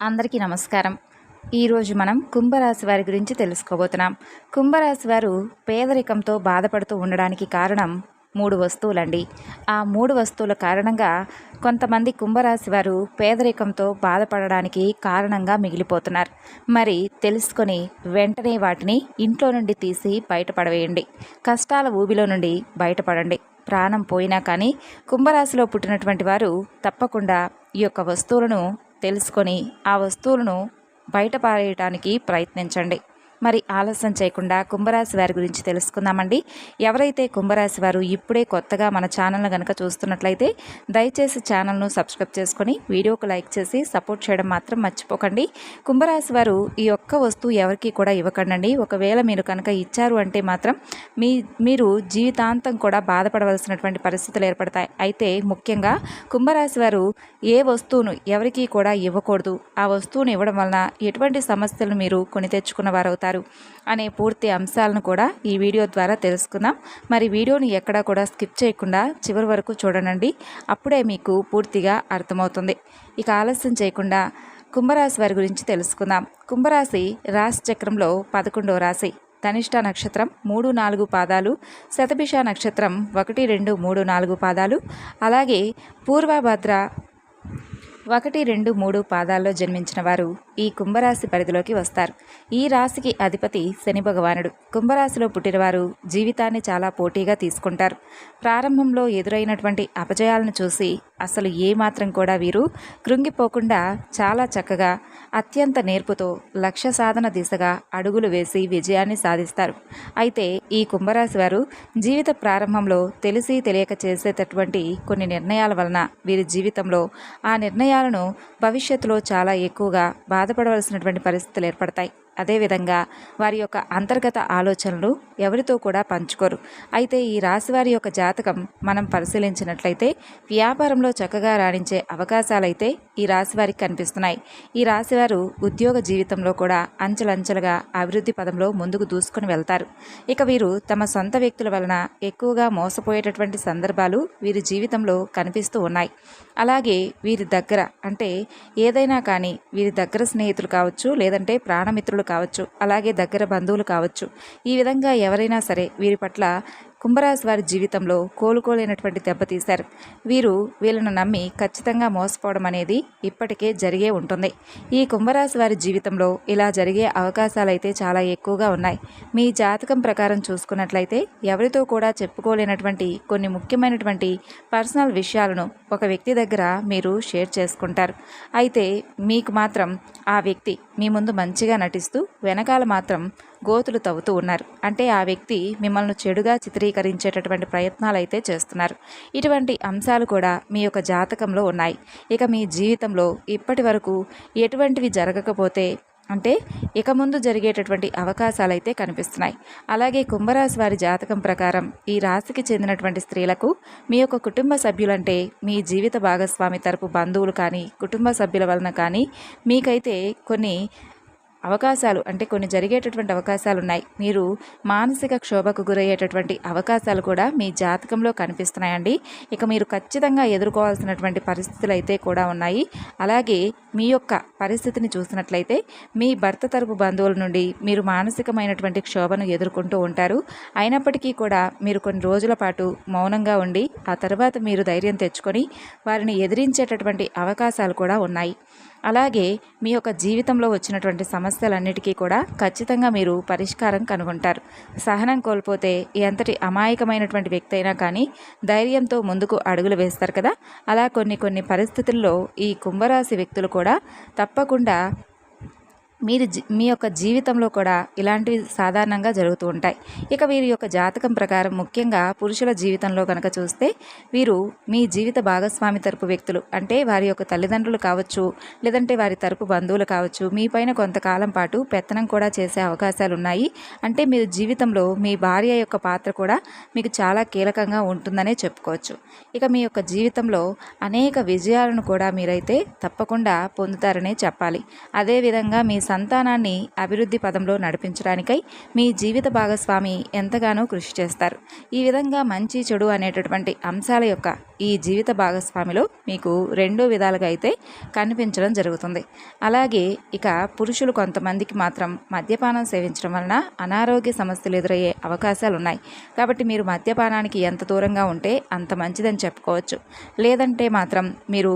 అందరికీ నమస్కారం. ఈరోజు మనం కుంభరాశి వారి గురించి తెలుసుకోబోతున్నాం. కుంభరాశి వారు పేదరికంతో బాధపడుతూ ఉండడానికి కారణం మూడు వస్తువులండి. ఆ మూడు వస్తువుల కారణంగా కొంతమంది కుంభరాశి వారు పేదరికంతో బాధపడడానికి కారణంగా మిగిలిపోతున్నారు. మరి తెలుసుకొని వెంటనే వాటిని ఇంట్లో నుండి తీసి బయటపడవేయండి. కష్టాల ఊబిలో నుండి బయటపడండి. ప్రాణం పోయినా కానీ కుంభరాశిలో పుట్టినటువంటి వారు తప్పకుండా ఈ యొక్క వస్తువులను తెలుసుకొని ఆ వస్తువులను బయట పారేయటానికి ప్రయత్నించండి. మరి ఆలస్యం చేయకుండా కుంభరాశి వారి గురించి తెలుసుకుందామండి. ఎవరైతే కుంభరాశి వారు ఇప్పుడే కొత్తగా మన ఛానల్ను కనుక చూస్తున్నట్లయితే దయచేసి ఛానల్ను సబ్స్క్రైబ్ చేసుకొని వీడియోకు లైక్ చేసి సపోర్ట్ చేయడం మాత్రం మర్చిపోకండి. కుంభరాశి వారు ఈ ఒక్క వస్తువు ఎవరికి కూడా ఇవ్వకండి ఒకవేళ మీరు కనుక ఇచ్చారు అంటే మాత్రం మీ మీరు జీవితాంతం కూడా బాధపడవలసినటువంటి పరిస్థితులు ఏర్పడతాయి. అయితే ముఖ్యంగా కుంభరాశి వారు ఏ వస్తువును ఎవరికి కూడా ఇవ్వకూడదు. ఆ వస్తువును ఇవ్వడం వలన ఎటువంటి సమస్యలను మీరు కొని తెచ్చుకున్న వారు అనే పూర్తి అంశాలను కూడా ఈ వీడియో ద్వారా తెలుసుకుందాం. మరి వీడియోని ఎక్కడా కూడా స్కిప్ చేయకుండా చివరి వరకు చూడనండి. అప్పుడే మీకు పూర్తిగా అర్థమవుతుంది. ఇక ఆలస్యం చేయకుండా కుంభరాశి వారి గురించి తెలుసుకుందాం. కుంభరాశి రాశి చక్రంలో పదకొండవ రాశి. ధనిష్ట నక్షత్రం మూడు నాలుగు పాదాలు శతభిష నక్షత్రం ఒకటి రెండు మూడు నాలుగు పాదాలు అలాగే పూర్వభద్ర ఒకటి రెండు మూడు పాదాల్లో జన్మించిన వారు ఈ కుంభరాశి పరిధిలోకి వస్తారు. ఈ రాశికి అధిపతి శని భగవానుడు. కుంభరాశిలో పుట్టినవారు జీవితాన్ని చాలా పోటీగా తీసుకుంటారు. ప్రారంభంలో ఎదురైనటువంటి అపజయాలను చూసి అసలు ఏమాత్రం కూడా వీరు కృంగిపోకుండా చాలా చక్కగా అత్యంత నేర్పుతో లక్ష్య సాధన దిశగా అడుగులు వేసి విజయాన్ని సాధిస్తారు. అయితే ఈ కుంభరాశి వారు జీవిత ప్రారంభంలో తెలిసి తెలియక చేసేటటువంటి కొన్ని నిర్ణయాల వలన వీరి జీవితంలో ఆ నిర్ణయాలను భవిష్యత్తులో చాలా ఎక్కువగా బాధపడవలసినటువంటి పరిస్థితులు ఏర్పడతాయి. అదేవిధంగా వారి యొక్క అంతర్గత ఆలోచనలు ఎవరితో కూడా పంచుకోరు. అయితే ఈ రాశి వారి యొక్క జాతకం మనం పరిశీలించినట్లయితే వ్యాపారంలో చక్కగా రాణించే అవకాశాలైతే ఈ రాశి వారికి కనిపిస్తున్నాయి. ఈ రాశివారు ఉద్యోగ జీవితంలో కూడా అంచెలంచెలుగా అభివృద్ధి పదంలో ముందుకు దూసుకుని వెళ్తారు. ఇక వీరు తమ సొంత వ్యక్తుల వలన ఎక్కువగా మోసపోయేటటువంటి సందర్భాలు వీరి జీవితంలో కనిపిస్తూ ఉన్నాయి. అలాగే వీరి దగ్గర అంటే ఏదైనా కానీ వీరి దగ్గర స్నేహితులు కావచ్చు లేదంటే ప్రాణమిత్రులు కావచ్చు అలాగే దగ్గర బంధువులు కావచ్చు ఈ విధంగా ఎవరైనా సరే వీరి పట్ల కుంభరాశి వారి జీవితంలో కోలుకోలేనటువంటి దెబ్బతీశారు వీరు వీళ్ళను నమ్మి ఖచ్చితంగా మోసపోవడం అనేది ఇప్పటికే జరిగే ఉంటుంది. ఈ కుంభరాశి వారి జీవితంలో ఇలా జరిగే అవకాశాలు అయితే చాలా ఎక్కువగా ఉన్నాయి. మీ జాతకం ప్రకారం చూసుకున్నట్లయితే ఎవరితో కూడా చెప్పుకోలేనటువంటి కొన్ని ముఖ్యమైనటువంటి పర్సనల్ విషయాలను ఒక వ్యక్తి దగ్గర మీరు షేర్ చేసుకుంటారు. అయితే మీకు మాత్రం ఆ వ్యక్తి మీ ముందు మంచిగా నటిస్తూ వెనకాల మాత్రం గోతులు తవ్వుతూ ఉన్నారు. అంటే ఆ వ్యక్తి మిమ్మల్ని చెడుగా చిత్రీకరించేటటువంటి ప్రయత్నాలు అయితే చేస్తున్నారు. ఇటువంటి అంశాలు కూడా మీ యొక్క జాతకంలో ఉన్నాయి. ఇక మీ జీవితంలో ఇప్పటి వరకు ఎటువంటివి జరగకపోతే అంటే ఇక ముందు జరిగేటటువంటి అవకాశాలు అయితే కనిపిస్తున్నాయి. అలాగే కుంభరాశి వారి జాతకం ప్రకారం ఈ రాశికి చెందినటువంటి స్త్రీలకు మీ యొక్క కుటుంబ సభ్యులంటే మీ జీవిత భాగస్వామి తరపు బంధువులు కానీ కుటుంబ సభ్యుల వలన కానీ మీకైతే కొన్ని అవకాశాలు అంటే కొన్ని జరిగేటటువంటి అవకాశాలు ఉన్నాయి మీరు మానసిక క్షోభకు గురయ్యేటటువంటి అవకాశాలు కూడా మీ జాతకంలో కనిపిస్తున్నాయండి. ఇక మీరు ఖచ్చితంగా ఎదుర్కోవాల్సినటువంటి పరిస్థితులు అయితే కూడా ఉన్నాయి. అలాగే మీ యొక్క పరిస్థితిని చూసినట్లయితే మీ భర్త తరపు బంధువుల నుండి మీరు మానసికమైనటువంటి క్షోభను ఎదుర్కొంటూ ఉంటారు. అయినప్పటికీ కూడా మీరు కొన్ని రోజుల పాటు మౌనంగా ఉండి ఆ తర్వాత మీరు ధైర్యం తెచ్చుకొని వారిని ఎదిరించేటటువంటి అవకాశాలు కూడా ఉన్నాయి. అలాగే మీ యొక్క జీవితంలో వచ్చినటువంటి సమస్యలన్నిటికీ కూడా ఖచ్చితంగా మీరు పరిష్కారం కనుగొంటారు. సహనం కోల్పోతే ఎంతటి అమాయకమైనటువంటి వ్యక్తి అయినా కానీ ధైర్యంతో ముందుకు అడుగులు వేస్తారు కదా. అలా కొన్ని కొన్ని పరిస్థితుల్లో ఈ కుంభరాశి వ్యక్తులు కూడా తప్పకుండా మీరు మీ యొక్క జీవితంలో కూడా ఇలాంటివి సాధారణంగా జరుగుతూ ఉంటాయి. ఇక వీరి యొక్క జాతకం ప్రకారం ముఖ్యంగా పురుషుల జీవితంలో కనుక చూస్తే వీరు మీ జీవిత భాగస్వామి తరపు వ్యక్తులు. అంటే వారి యొక్క తల్లిదండ్రులు కావచ్చు లేదంటే వారి తరపు బంధువులు కావచ్చు మీ పైన కొంతకాలం పాటు పెత్తనం కూడా చేసే అవకాశాలు ఉన్నాయి. అంటే మీరు జీవితంలో మీ భార్య యొక్క పాత్ర కూడా మీకు చాలా కీలకంగా ఉంటుందనే చెప్పుకోవచ్చు. ఇక మీ యొక్క జీవితంలో అనేక విజయాలను కూడా మీరైతే తప్పకుండా పొందుతారనే చెప్పాలి. అదేవిధంగా మీ సంతానాన్ని అభివృద్ధి పదంలో నడిపించడానికై మీ జీవిత భాగస్వామి ఎంతగానో కృషి చేస్తారు. ఈ విధంగా మంచి చెడు అనేటటువంటి అంశాల యొక్క ఈ జీవిత భాగస్వామిలో మీకు రెండో విధాలుగా అయితే కనిపించడం జరుగుతుంది. అలాగే ఇక పురుషులు కొంతమందికి మాత్రం మద్యపానం సేవించడం వలన అనారోగ్య సమస్యలు ఎదురయ్యే అవకాశాలు ఉన్నాయి కాబట్టి మీరు మద్యపానానికి ఎంత దూరంగా ఉంటే అంత మంచిదని చెప్పుకోవచ్చు. లేదంటే మాత్రం మీరు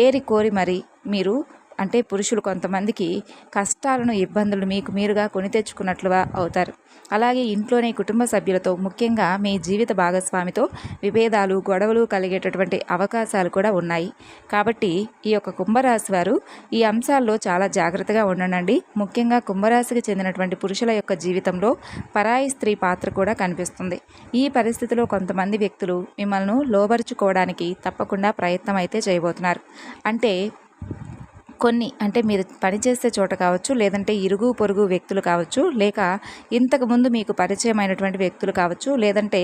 ఏరి కోరి మరి మీరు అంటే పురుషులు కొంతమందికి కష్టాలను ఇబ్బందులు మీకు మీరుగా కొని తెచ్చుకున్నట్లుగా అవుతారు. అలాగే ఇంట్లోనే కుటుంబ సభ్యులతో ముఖ్యంగా మీ జీవిత భాగస్వామితో విభేదాలు గొడవలు కలిగేటటువంటి అవకాశాలు కూడా ఉన్నాయి. కాబట్టి ఈ యొక్క కుంభరాశి వారు ఈ అంశాల్లో చాలా జాగ్రత్తగా ఉండనండి ముఖ్యంగా కుంభరాశికి చెందినటువంటి పురుషుల యొక్క జీవితంలో పరాయి స్త్రీ పాత్ర కూడా కనిపిస్తుంది. ఈ పరిస్థితిలో కొంతమంది వ్యక్తులు మిమ్మల్ని లోబరుచుకోవడానికి తప్పకుండా ప్రయత్నం అయితే చేయబోతున్నారు. అంటే కొన్ని అంటే మీరు పనిచేసే చోట కావచ్చు లేదంటే ఇరుగు పొరుగు వ్యక్తులు కావచ్చు లేక ఇంతకుముందు మీకు పరిచయమైనటువంటి వ్యక్తులు కావచ్చు లేదంటే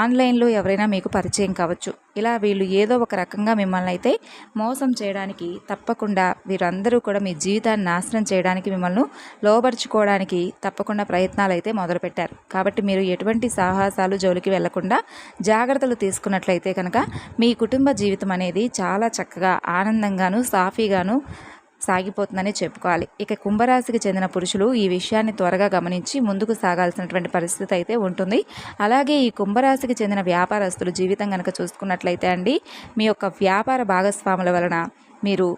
ఆన్లైన్లో ఎవరైనా మీకు పరిచయం కావచ్చు. ఇలా వీళ్ళు ఏదో ఒక రకంగా మిమ్మల్ని అయితే మోసం చేయడానికి తప్పకుండా వీరందరూ కూడా మీ జీవితాన్ని నాశనం చేయడానికి మిమ్మల్ని లోపరుచుకోవడానికి తప్పకుండా ప్రయత్నాలు అయితే మొదలుపెట్టారు. కాబట్టి మీరు ఎటువంటి సాహసాలు జోలికి వెళ్ళకుండా జాగ్రత్తలు తీసుకున్నట్లయితే కనుక మీ కుటుంబ జీవితం అనేది చాలా చక్కగా ఆనందంగాను సాఫీగాను సాగిపోతుందని చెప్పుకోవాలి. ఇక కుంభరాశికి చెందిన పురుషులు ఈ విషయాన్ని త్వరగా గమనించి ముందుకు సాగాల్సినటువంటి పరిస్థితి అయితే ఉంటుంది. అలాగే ఈ కుంభరాశికి చెందిన వ్యాపారస్తులు జీవితం కనుక చూసుకున్నట్లయితే అండి మీ యొక్క వ్యాపార భాగస్వాముల వలన మీరు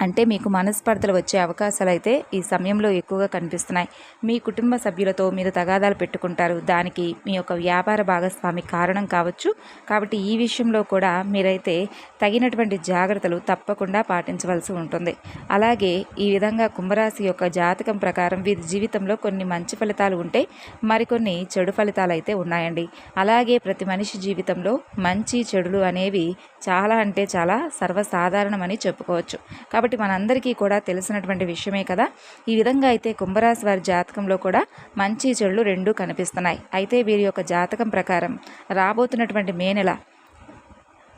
అంటే మీకు మనస్పర్ధలు వచ్చే అవకాశాలు అయితే ఈ సమయంలో ఎక్కువగా కనిపిస్తున్నాయి. మీ కుటుంబ సభ్యులతో మీరు తగాదాలు పెట్టుకుంటారు. దానికి మీ యొక్క వ్యాపార భాగస్వామి కారణం కావచ్చు. కాబట్టి ఈ విషయంలో కూడా మీరైతే తగినటువంటి జాగ్రత్తలు తప్పకుండా పాటించవలసి ఉంటుంది. అలాగే ఈ విధంగా కుంభరాశి యొక్క జాతకం ప్రకారం వీరి జీవితంలో కొన్ని మంచి ఫలితాలు ఉంటే మరికొన్ని చెడు ఫలితాలు అయితే ఉన్నాయండి. అలాగే ప్రతి మనిషి జీవితంలో మంచి చెడులు అనేవి చాలా అంటే చాలా సర్వసాధారణమని చెప్పుకోవచ్చు. కాబట్టి మనందరికీ కూడా తెలిసినటువంటి విషయమే కదా. ఈ విధంగా అయితే కుంభరాశి వారి జాతకంలో కూడా మంచి చెడులు రెండూ కనిపిస్తున్నాయి. అయితే వీరి యొక్క జాతకం ప్రకారం రాబోతున్నటువంటి మే నెల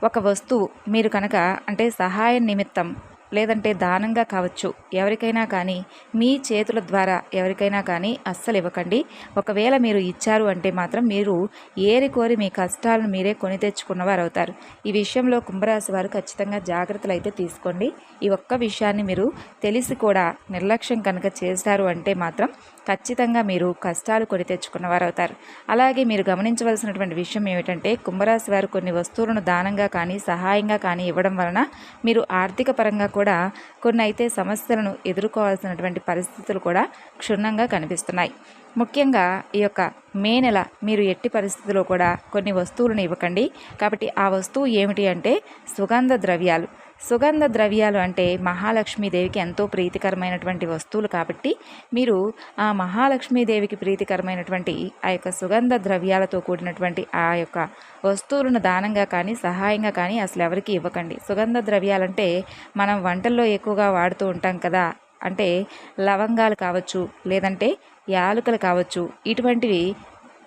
ఒక వస్తువు మీరు కనుక అంటే సహాయం నిమిత్తం లేదంటే దానంగా కావచ్చు. ఎవరికైనా కానీ మీ చేతుల ద్వారా ఎవరికైనా కానీ అస్సలు ఇవ్వకండి. ఒకవేళ మీరు ఇచ్చారు అంటే మాత్రం మీరు ఏరి కోరి మీ కష్టాలను మీరే కొని తెచ్చుకున్నవారు అవుతారు. ఈ విషయంలో కుంభరాశి వారు ఖచ్చితంగా జాగ్రత్తలు అయితే తీసుకోండి. ఈ ఒక్క విషయాన్ని మీరు తెలిసి కూడా నిర్లక్ష్యం కనుక చేశారు అంటే మాత్రం ఖచ్చితంగా మీరు కష్టాలు కొని తెచ్చుకున్నవారు అవుతారు అలాగే మీరు గమనించవలసినటువంటి విషయం ఏమిటంటే కుంభరాశి వారు కొన్ని వస్తువులను దానంగా కానీ సహాయంగా కానీ ఇవ్వడం వలన మీరు ఆర్థిక పరంగా కూడా కొన్ని అయితే సమస్యలను ఎదుర్కోవాల్సినటువంటి పరిస్థితులు కూడా క్షుణ్ణంగా కనిపిస్తున్నాయి. ముఖ్యంగా ఈ యొక్క మే నెల మీరు ఎట్టి పరిస్థితుల్లో కూడా కొన్ని వస్తువులను ఇవ్వకండి. కాబట్టి ఆ వస్తువు ఏమిటి అంటే సుగంధ ద్రవ్యాలు. సుగంధ ద్రవ్యాలు అంటే మహాలక్ష్మీదేవికి ఎంతో ప్రీతికరమైనటువంటి వస్తువులు కాబట్టి మీరు ఆ మహాలక్ష్మీదేవికి ప్రీతికరమైనటువంటి ఆ యొక్క సుగంధ ద్రవ్యాలతో కూడినటువంటి ఆ యొక్క వస్తువులను దానంగా కానీ సహాయంగా కానీ అసలు ఎవరికి ఇవ్వకండి. సుగంధ ద్రవ్యాలంటే మనం వంటల్లో ఎక్కువగా వాడుతూ ఉంటాం కదా అంటే లవంగాలు కావచ్చు లేదంటే యాలకులు కావచ్చు ఇటువంటివి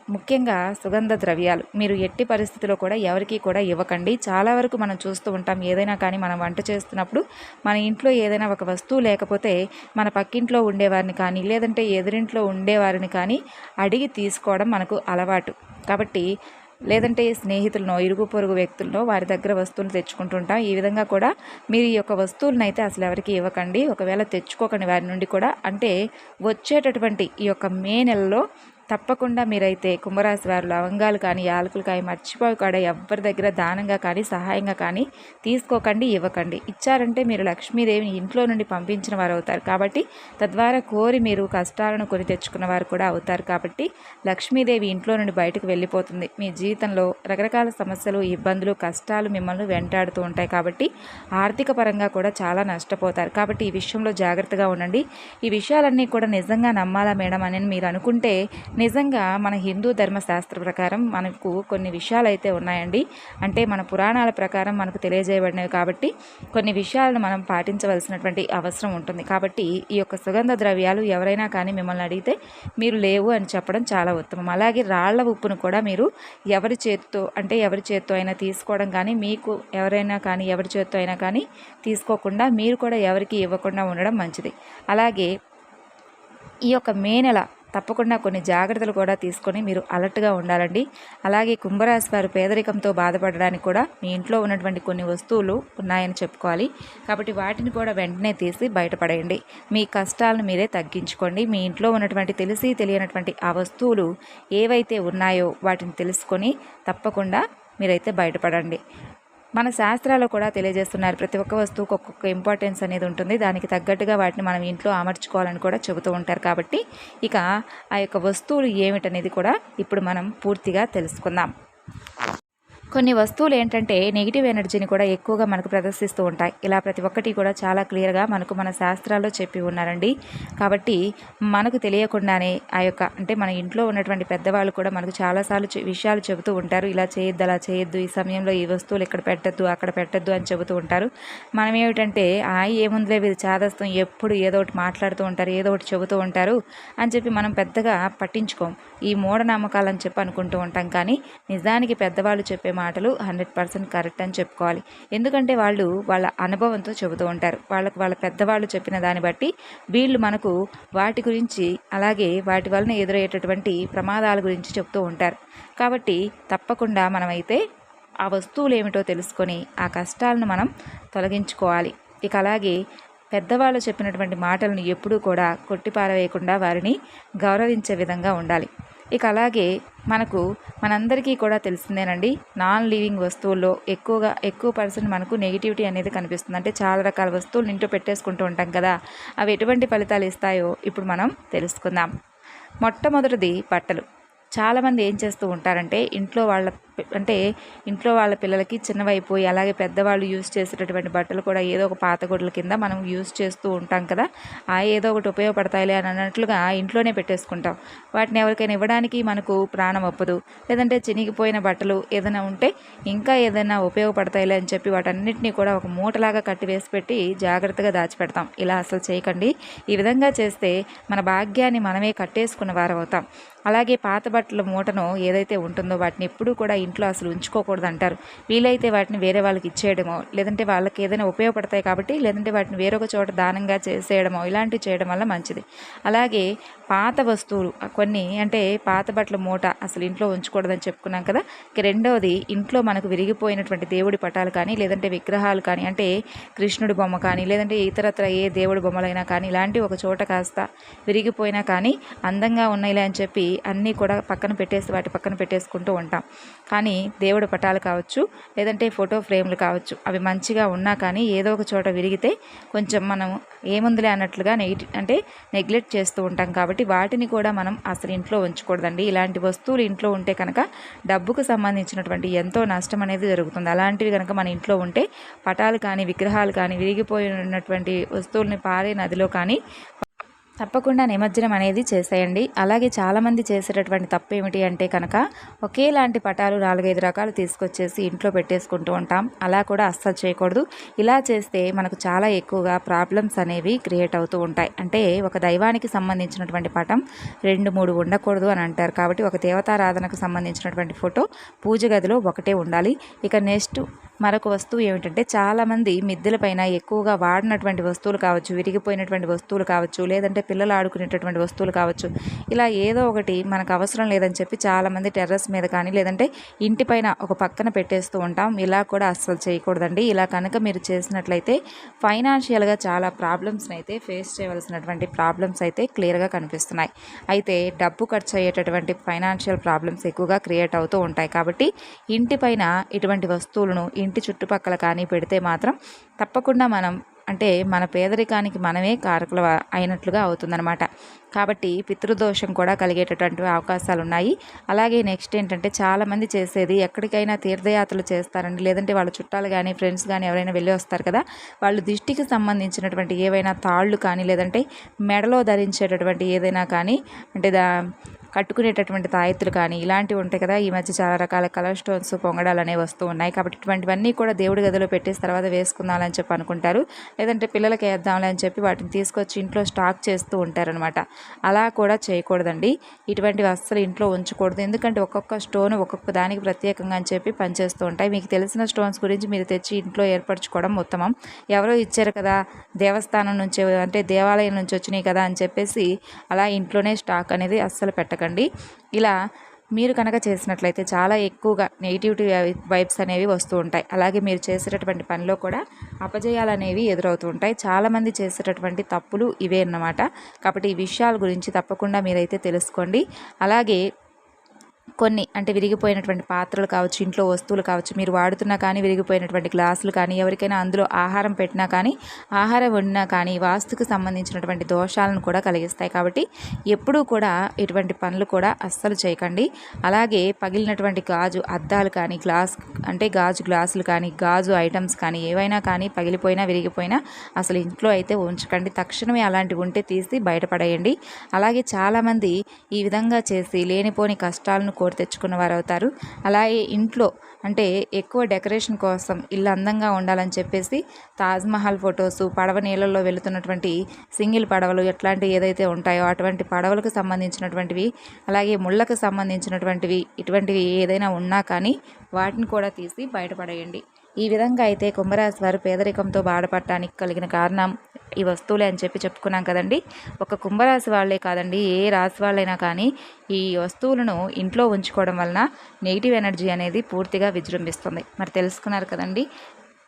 ముఖ్యంగా సుగంధ ద్రవ్యాలు. మీరు ఎట్టి పరిస్థితిలో కూడా ఎవరికి కూడా ఇవ్వకండి. చాలా వరకు మనం చూస్తూ ఉంటాం ఏదైనా కానీ మనం వంట చేస్తున్నప్పుడు మన ఇంట్లో ఏదైనా ఒక వస్తువు లేకపోతే మన పక్కింట్లో ఉండేవారిని కానీ లేదంటే ఎదురింట్లో ఉండేవారిని కానీ అడిగి తీసుకోవడం మనకు అలవాటు. కాబట్టి లేదంటే స్నేహితులను ఇరుగు పొరుగు వ్యక్తులను వారి దగ్గర వస్తువులు తెచ్చుకుంటుంటాం. ఈ విధంగా కూడా మీరు ఈ యొక్క వస్తువులను అయితే అసలు ఎవరికి ఇవ్వకండి. ఒకవేళ తెచ్చుకోకండి వారి నుండి కూడా అంటే వచ్చేటటువంటి ఈ యొక్క మే నెలలో తప్పకుండా మీరైతే కుంభరాశి వారు లవంగాలు కానీ యాలకులు కానీ మర్చిపోకుండా ఎవరి దగ్గర దానంగా కానీ సహాయంగా కానీ తీసుకోకండి ఇవ్వకండి. ఇచ్చారంటే మీరు లక్ష్మీదేవిని ఇంట్లో నుండి పంపించిన వారు అవుతారు. కాబట్టి తద్వారా కోరి మీరు కష్టాలను కొని తెచ్చుకున్న వారు కూడా అవుతారు. కాబట్టి లక్ష్మీదేవి ఇంట్లో నుండి బయటకు వెళ్ళిపోతుంది. మీ జీవితంలో రకరకాల సమస్యలు ఇబ్బందులు కష్టాలు మిమ్మల్ని వెంటాడుతూ ఉంటాయి. కాబట్టి ఆర్థిక పరంగా కూడా చాలా నష్టపోతారు. కాబట్టి ఈ విషయంలో జాగ్రత్తగా ఉండండి. ఈ విషయాలన్నీ కూడా నిజంగా నమ్మాలా మేడం అని మీరు అనుకుంటే నిజంగా మన హిందూ ధర్మశాస్త్ర ప్రకారం మనకు కొన్ని విషయాలు అయితే ఉన్నాయండి. అంటే మన పురాణాల ప్రకారం మనకు తెలియజేయబడినవి కాబట్టి కొన్ని విషయాలను మనం పాటించవలసినటువంటి అవసరం ఉంటుంది. కాబట్టి ఈ యొక్క సుగంధ ద్రవ్యాలు ఎవరైనా కానీ మిమ్మల్ని అడిగితే మీరు లేవు అని చెప్పడం చాలా ఉత్తమం. అలాగే రాళ్ళ ఉప్పును కూడా మీరు ఎవరి చేతితో అంటే ఎవరి చేత్తో అయినా తీసుకోవడం కానీ మీకు ఎవరైనా కానీ ఎవరి చేత్తో అయినా కానీ తీసుకోకుండా మీరు కూడా ఎవరికి ఇవ్వకుండా ఉండడం మంచిది. అలాగే ఈ యొక్క మే నెల తప్పకుండా కొన్ని జాగ్రత్తలు కూడా తీసుకొని మీరు అలర్ట్గా ఉండాలండి. అలాగే కుంభరాశి వారు పేదరికంతో బాధపడడానికి కూడా మీ ఇంట్లో ఉన్నటువంటి కొన్ని వస్తువులు ఉన్నాయని చెప్పుకోవాలి. కాబట్టి వాటిని కూడా వెంటనే తీసి బయటపడేయండి. మీ కష్టాలను మీరే తగ్గించుకోండి. మీ ఇంట్లో ఉన్నటువంటి తెలిసి తెలియనటువంటి ఆ వస్తువులు ఏవైతే ఉన్నాయో వాటిని తెలుసుకొని తప్పకుండా మీరైతే బయటపడండి. మన శాస్త్రాలు కూడా తెలియజేస్తున్నారు. ప్రతి ఒక్క వస్తువుకు ఒక్కొక్క ఇంపార్టెన్స్ అనేది ఉంటుంది. దానికి తగ్గట్టుగా వాటిని మనం ఇంట్లో అమర్చుకోవాలని కూడా చెబుతూ ఉంటారు కాబట్టి ఇక ఆ యొక్క వస్తువులు ఏమిటనేది కూడా ఇప్పుడు మనం పూర్తిగా తెలుసుకుందాం. కొన్ని వస్తువులు ఏంటంటే నెగిటివ్ ఎనర్జీని కూడా ఎక్కువగా మనకు ప్రదర్శిస్తూ ఉంటాయి. ఇలా ప్రతి ఒక్కటి కూడా చాలా క్లియర్గా మనకు మన శాస్త్రాల్లో చెప్పి ఉన్నారండి. కాబట్టి మనకు తెలియకుండానే ఆ యొక్క అంటే మన ఇంట్లో ఉన్నటువంటి పెద్దవాళ్ళు కూడా మనకు చాలాసార్లు విషయాలు చెబుతూ ఉంటారు. ఇలా చేయొద్దు అలా చేయొద్దు ఈ సమయంలో ఈ వస్తువులు ఇక్కడ పెట్టద్దు అక్కడ పెట్టద్దు అని చెబుతూ ఉంటారు. మనం ఏమిటంటే ఆ ఏముందిలే వీళ్ళు చాదస్తం ఎప్పుడు ఏదో ఒకటి మాట్లాడుతూ ఉంటారు ఏదో ఒకటి చెబుతూ ఉంటారు అని చెప్పి మనం పెద్దగా పట్టించుకోం. ఈ మూఢనమ్మకాలని చెప్పి అనుకుంటూ ఉంటాం. కానీ నిజానికి పెద్దవాళ్ళు చెప్పే మాటలు హండ్రెడ్ పర్సెంట్ కరెక్ట్ అని చెప్పుకోవాలి. ఎందుకంటే వాళ్ళు వాళ్ళ అనుభవంతో చెబుతూ ఉంటారు. వాళ్ళకు వాళ్ళ పెద్దవాళ్ళు చెప్పిన దాన్ని బట్టి వీళ్ళు మనకు వాటి గురించి అలాగే వాటి వలన ఎదురయ్యేటటువంటి ప్రమాదాల గురించి చెప్తూ ఉంటారు. కాబట్టి తప్పకుండా మనమైతే ఆ వస్తువులు ఏమిటో తెలుసుకొని ఆ కష్టాలను మనం తొలగించుకోవాలి. ఇక అలాగే పెద్దవాళ్ళు చెప్పినటువంటి మాటలను ఎప్పుడూ కూడా కొట్టిపారవేయకుండా వారిని గౌరవించే విధంగా ఉండాలి. ఇక అలాగే మనకు మనందరికీ కూడా తెలిసిందేనండి నాన్ లివింగ్ వస్తువుల్లో ఎక్కువగా ఎక్కువ పర్సెంట్ మనకు నెగిటివిటీ అనేది కనిపిస్తుంది. అంటే చాలా రకాల వస్తువులు ఇంట్లో పెట్టేసుకుంటూ ఉంటాం కదా అవి ఎటువంటి ఫలితాలు ఇస్తాయో ఇప్పుడు మనం తెలుసుకుందాం. మొట్టమొదటిది బట్టలు. చాలామంది ఏం చేస్తూ ఉంటారంటే ఇంట్లో వాళ్ళ అంటే ఇంట్లో వాళ్ళ పిల్లలకి చిన్నవైపోయి అలాగే పెద్దవాళ్ళు యూజ్ చేసేటటువంటి బట్టలు కూడా ఏదో ఒక పాత గొడ్ల కింద మనం యూజ్ చేస్తూ ఉంటాం కదా. ఆ ఏదో ఒకటి ఉపయోగపడతాయిలే అని అన్నట్లుగా ఇంట్లోనే పెట్టేసుకుంటాం. వాటిని ఎవరికైనా ఇవ్వడానికి మనకు ప్రాణం ఒప్పదు. లేదంటే చినిగిపోయిన బట్టలు ఏదైనా ఉంటే ఇంకా ఏదైనా ఉపయోగపడతాయిలే అని చెప్పి వాటన్నిటినీ కూడా ఒక మూటలాగా కట్టి వేసి పెట్టి జాగ్రత్తగా దాచిపెడతాం. ఇలా అసలు చేయకండి. ఈ విధంగా చేస్తే మన భాగ్యాన్ని మనమే కట్టేసుకున్న వారవుతాం. అలాగే పాత బట్టల మూటను ఏదైతే ఉంటుందో వాటిని ఎప్పుడూ కూడా ఇంట్లో అసలు ఉంచుకోకూడదు అంటారు వీలైతే వాటిని వేరే వాళ్ళకి ఇచ్చేయడమో లేదంటే వాళ్ళకి ఏదైనా ఉపయోగపడతాయి కాబట్టి లేదంటే వాటిని వేరొక చోట దానంగా చేసేయడమో ఇలాంటివి చేయడం వల్ల మంచిది. అలాగే పాత వస్తువులు కొన్ని అంటే పాత బట్టల మూట అసలు ఇంట్లో ఉంచకూడదని చెప్పుకున్నాం కదా. ఇక రెండవది ఇంట్లో మనకు విరిగిపోయినటువంటి దేవుడి పటాలు కానీ లేదంటే విగ్రహాలు కానీ అంటే కృష్ణుడి బొమ్మ కానీ లేదంటే ఇతరత్ర ఏ దేవుడి బొమ్మలైనా కానీ ఇలాంటి ఒక చోట కాస్త విరిగిపోయినా కానీ అందంగా ఉన్నాయిలే అని చెప్పి అన్నీ కూడా పక్కన పెట్టేసి వాటి పక్కన పెట్టేసుకుంటూ ఉంటాం. కానీ దేవుడు పటాలు కావచ్చు లేదంటే ఫోటో ఫ్రేమ్లు కావచ్చు అవి మంచిగా ఉన్నా కానీ ఏదో ఒక చోట విరిగితే కొంచెం మనం ఏముందిలే అన్నట్లుగా నెగిటి అంటే నెగ్లెక్ట్ చేస్తూ ఉంటాం. కాబట్టి వాటిని కూడా మనం అసలు ఇంట్లో ఉంచకూడదండి. ఇలాంటి వస్తువులు ఇంట్లో ఉంటే కనుక డబ్బుకు సంబంధించినటువంటి ఎంతో నష్టం అనేది జరుగుతుంది. అలాంటివి కనుక మన ఇంట్లో ఉంటే పటాలు కానీ విగ్రహాలు కానీ విరిగిపోయినటువంటి వస్తువుల్ని పారే నదిలో కానీ తప్పకుండా నిమజ్జనం అనేది చేసేయండి. అలాగే చాలామంది చేసేటటువంటి తప్పు ఏమిటి అంటే కనుక ఒకేలాంటి పటాలు నాలుగైదు రకాలు తీసుకొచ్చేసి ఇంట్లో పెట్టేసుకుంటూ ఉంటాం. అలా కూడా అస్సలు చేయకూడదు. ఇలా చేస్తే మనకు చాలా ఎక్కువగా ప్రాబ్లమ్స్ అనేవి క్రియేట్ అవుతూ ఉంటాయి. అంటే ఒక దైవానికి సంబంధించినటువంటి పటం రెండు మూడు ఉండకూడదు అని అంటారు. కాబట్టి ఒక దేవతారాధనకు సంబంధించినటువంటి ఫోటో పూజ గదిలో ఒకటే ఉండాలి. ఇక నెక్స్ట్ మరొక వస్తువు ఏమిటంటే చాలామంది మిద్దెలపైన ఎక్కువగా వాడినటువంటి వస్తువులు కావచ్చు విరిగిపోయినటువంటి వస్తువులు కావచ్చు లేదంటే పిల్లలు ఆడుకునేటటువంటి వస్తువులు కావచ్చు. ఇలా ఏదో ఒకటి మనకు అవసరం లేదని చెప్పి చాలామంది టెర్రస్ మీద కానీ లేదంటే ఇంటిపైన ఒక పక్కన పెట్టేస్తూ ఉంటాం. ఇలా కూడా అస్సలు చేయకూడదండి. ఇలా కనుక మీరు చేసినట్లయితే ఫైనాన్షియల్గా చాలా ప్రాబ్లమ్స్ని అయితే ఫేస్ చేయవలసినటువంటి ప్రాబ్లమ్స్ అయితే క్లియర్గా కనిపిస్తున్నాయి. అయితే డబ్బు ఖర్చు అయ్యేటటువంటి ఫైనాన్షియల్ ప్రాబ్లమ్స్ ఎక్కువగా క్రియేట్ అవుతూ ఉంటాయి. కాబట్టి ఇంటిపైన ఇటువంటి వస్తువులను ఇంటి చుట్టుపక్కల కానీ పెడితే మాత్రం తప్పకుండా మనం అంటే మన పేదరికానికి మనమే కారకులు అయినట్లుగా అవుతుందన్నమాట. కాబట్టి పితృదోషం కూడా కలిగేటటువంటి అవకాశాలు ఉన్నాయి అలాగే నెక్స్ట్ ఏంటంటే చాలామంది చేసేది ఎక్కడికైనా తీర్థయాత్రలు చేస్తారండి. లేదంటే వాళ్ళ చుట్టాలు కానీ ఫ్రెండ్స్ కానీ ఎవరైనా వెళ్ళి వస్తారు కదా. వాళ్ళు దిష్టికి సంబంధించినటువంటి ఏవైనా తాళ్ళు కానీ లేదంటే మెడలో ధరించేటటువంటి ఏదైనా కానీ అంటే దా కట్టుకునేటటువంటి తాయెత్తులు కానీ ఇలాంటివి ఉంటాయి కదా. ఈ మధ్య చాలా రకాల కలర్ స్టోన్స్ పొంగడాలు అనేవి వస్తూ ఉన్నాయి. కాబట్టి ఇటువంటివన్నీ కూడా దేవుడి గదిలో పెట్టేసి తర్వాత వేసుకుందామని చెప్పి అనుకుంటారు. లేదంటే పిల్లలకి వేద్దాంలే అని చెప్పి వాటిని తీసుకొచ్చి ఇంట్లో స్టాక్ చేస్తూ ఉంటారనమాట అలా కూడా చేయకూడదండి. ఇటువంటివి అస్సలు ఇంట్లో ఉంచకూడదు. ఎందుకంటే ఒక్కొక్క స్టోన్ ఒక్కొక్క దానికి ప్రత్యేకంగా అని చెప్పి పనిచేస్తూ ఉంటాయి. మీకు తెలిసిన స్టోన్స్ గురించి మీరు తెచ్చి ఇంట్లో ఏర్పరచుకోవడం ఉత్తమం. ఎవరో ఇచ్చారు కదా దేవస్థానం నుంచి అంటే దేవాలయం నుంచి వచ్చినాయి కదా అని చెప్పేసి అలా ఇంట్లోనే స్టాక్ అనేది అస్సలు పెట్టకండి ఇలా మీరు కనుక చేసినట్లయితే చాలా ఎక్కువగా నెగిటివిటీ వైబ్స్ అనేవి వస్తూ ఉంటాయి. అలాగే మీరు చేసేటటువంటి పనిలో కూడా అపజయాలు అనేవి ఎదురవుతూ ఉంటాయి. చాలామంది చేసేటటువంటి తప్పులు ఇవే అన్నమాట. కాబట్టి ఈ విషయాల గురించి తప్పకుండా మీరైతే తెలుసుకోండి. అలాగే కొన్ని అంటే విరిగిపోయినటువంటి పాత్రలు కావచ్చు ఇంట్లో వస్తువులు కావచ్చు మీరు వాడుతున్నా కానీ విరిగిపోయినటువంటి గ్లాసులు కానీ ఎవరికైనా అందులో ఆహారం పెట్టినా కానీ ఆహారం వండినా కానీ వాస్తుకు సంబంధించినటువంటి దోషాలను కూడా కలిగిస్తాయి. కాబట్టి ఎప్పుడూ కూడా ఇటువంటి పనులు కూడా అస్సలు చేయకండి. అలాగే పగిలినటువంటి గాజు అద్దాలు కానీ గ్లాస్ అంటే గాజు గ్లాసులు కానీ గాజు ఐటమ్స్ కానీ ఏవైనా కానీ పగిలిపోయినా విరిగిపోయినా అసలు ఇంట్లో అయితే ఉంచకండి. తక్షణమే అలాంటివి ఉంటే తీసి బయటపడేయండి. అలాగే చాలామంది ఈ విధంగా చేసి లేనిపోని కష్టాలను కోరి తెచ్చుకున్న వారు అవుతారు అలాగే ఇంట్లో అంటే ఎక్కువ డెకరేషన్ కోసం ఇల్లు అందంగా ఉండాలని చెప్పేసి తాజ్మహల్ ఫొటోస్ పడవ నీళ్ళల్లో వెళుతున్నటువంటి సింగిల్ పడవలు ఎట్లాంటివి ఏదైతే ఉంటాయో అటువంటి పడవలకు సంబంధించినటువంటివి అలాగే ముళ్ళకు సంబంధించినటువంటివి ఇటువంటివి ఏదైనా ఉన్నా కానీ వాటిని కూడా తీసి బయటపడేయండి. ఈ విధంగా అయితే కుంభరాశి వారు పేదరికంతో బాధపడటానికి కలిగిన కారణం ఈ వస్తువులే అని చెప్పి చెప్పుకున్నాం కదండి. ఒక కుంభరాశి వాళ్ళే కాదండి ఏ రాశి వాళ్ళైనా కానీ ఈ వస్తువులను ఇంట్లో ఉంచుకోవడం వలన నెగిటివ్ ఎనర్జీ అనేది పూర్తిగా విజృంభిస్తుంది. మరి తెలుసుకున్నారు కదండి.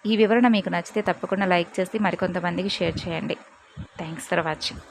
ఈ వివరణ మీకు నచ్చితే తప్పకుండా లైక్ చేసి మరికొంతమందికి షేర్ చేయండి. Thanks for watching.